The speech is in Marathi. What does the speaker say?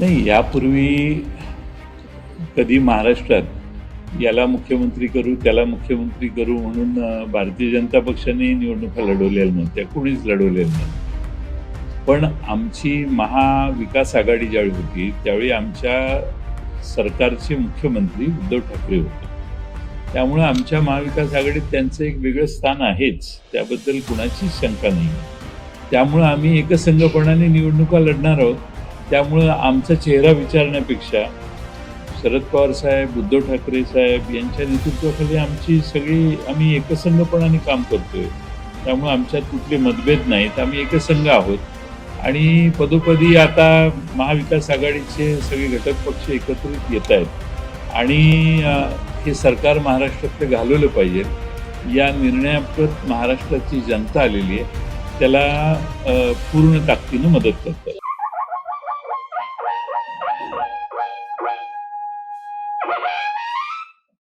नाही यापूर्वी कधी महाराष्ट्रात याला मुख्यमंत्री करू त्याला मुख्यमंत्री करू म्हणून भारतीय जनता पक्षाने निवडणुका लढवलेल्या नव्हत्या कोणीच लढवलेल्या नाही पण आमची महाविकास आघाडी ज्यावेळी होती त्यावेळी आमच्या सरकारचे मुख्यमंत्री उद्धव ठाकरे होते. त्यामुळं आमच्या महाविकास आघाडीत त्यांचं एक वेगळं स्थान आहेच त्याबद्दल कुणाचीच शंका नाही. त्यामुळं आम्ही एकसंघपणाने निवडणुका लढणार आहोत त्यामुळं आमचा चेहरा विचारण्यापेक्षा शरद पवार साहेब उद्धव ठाकरे साहेब यांच्या नेतृत्वाखाली आमची सगळी आम्ही एकसंघपणाने काम करतोय. त्यामुळे आमच्यात कुठले मतभेद नाहीत. आम्ही एकसंघ आहोत. आणि पदोपदी आता महाविकास आघाडीचे सगळे घटक पक्ष एकत्रित येत आहेत आणि हे सरकार महाराष्ट्रातलं घालवलं पाहिजे. या निर्णयाप्रत महाराष्ट्राची जनता आलेली आहे. त्याला पूर्ण ताकदीनं मदत करतात. Wow.